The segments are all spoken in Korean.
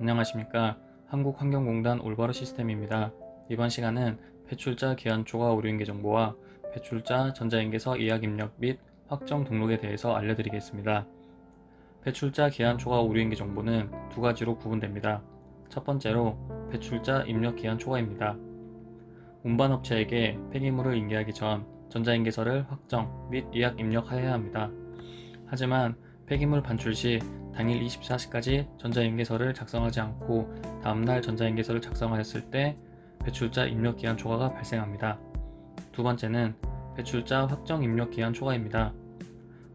안녕하십니까 한국환경공단 올바로 시스템입니다. 이번 시간은 배출자 기한 초과 오류인계 정보와 배출자 전자인계서 예약 입력 및 확정 등록에 대해서 알려드리겠습니다. 배출자 기한 초과 오류인계 정보는 두 가지로 구분됩니다. 첫 번째로 배출자 입력 기한 초과입니다. 운반업체에게 폐기물을 인계하기 전 전자인계서를 확정 및 예약 입력하여야 합니다. 하지만 폐기물 반출 시 당일 24시까지 전자인계서를 작성하지 않고 다음날 전자인계서를 작성하였을 때 배출자 입력 기한 초과가 발생합니다. 두 번째는 배출자 확정 입력 기한 초과입니다.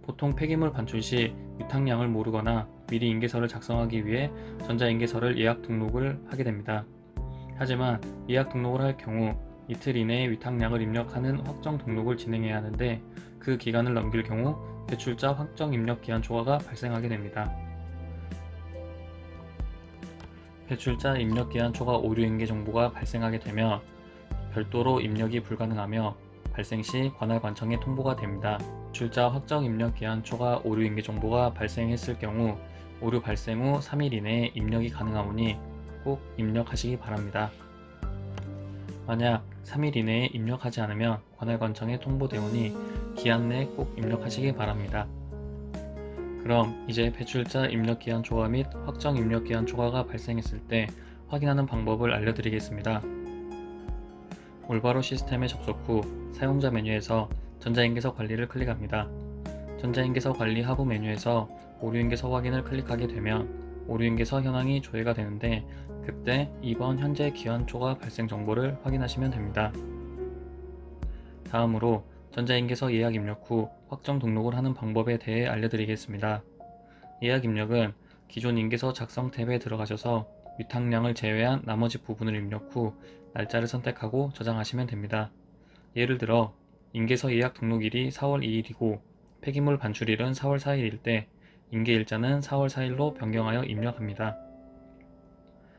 보통 폐기물 반출 시 위탁량을 모르거나 미리 인계서를 작성하기 위해 전자인계서를 예약 등록을 하게 됩니다. 하지만 예약 등록을 할 경우 이틀 이내에 위탁량을 입력하는 확정 등록을 진행해야 하는데 그 기간을 넘길 경우 배출자 확정 입력 기한 초과가 발생하게 됩니다. 배출자 입력 기한 초과 오류 인계 정보가 발생하게 되면 별도로 입력이 불가능하며 발생 시 관할 관청에 통보가 됩니다. 배출자 확정 입력 기한 초과 오류 인계 정보가 발생했을 경우 오류 발생 후 3일 이내에 입력이 가능하오니 꼭 입력하시기 바랍니다. 만약 3일 이내에 입력하지 않으면 관할관청에 통보되오니 기한 내에 꼭 입력하시기 바랍니다. 그럼 이제 배출자 입력 기한 초과 및 확정 입력 기한 초과가 발생했을 때 확인하는 방법을 알려드리겠습니다. 올바로 시스템에 접속 후 사용자 메뉴에서 전자인계서 관리를 클릭합니다. 전자인계서 관리 하부 메뉴에서 오류인계서 확인을 클릭하게 되면 오류인계서 현황이 조회가 되는데 그때 이번 현재 기한 초과 발생 정보를 확인하시면 됩니다. 다음으로 전자인계서 예약 입력 후 확정 등록을 하는 방법에 대해 알려드리겠습니다. 예약 입력은 기존 인계서 작성 탭에 들어가셔서 위탁량을 제외한 나머지 부분을 입력 후 날짜를 선택하고 저장하시면 됩니다. 예를 들어 인계서 예약 등록일이 4월 2일이고 폐기물 반출일은 4월 4일일 때 인계 일자는 4월 4일로 변경하여 입력합니다.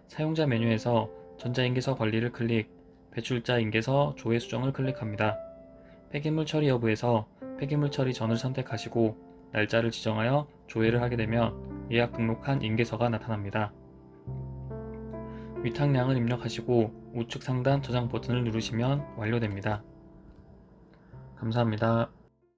사용자 메뉴에서 전자인계서 관리를 클릭, 배출자 인계서 조회 수정을 클릭합니다. 폐기물 처리 여부에서 폐기물 처리 전을 선택하시고 날짜를 지정하여 조회를 하게 되면 예약 등록한 인계서가 나타납니다. 위탁량을 입력하시고 우측 상단 저장 버튼을 누르시면 완료됩니다. 감사합니다.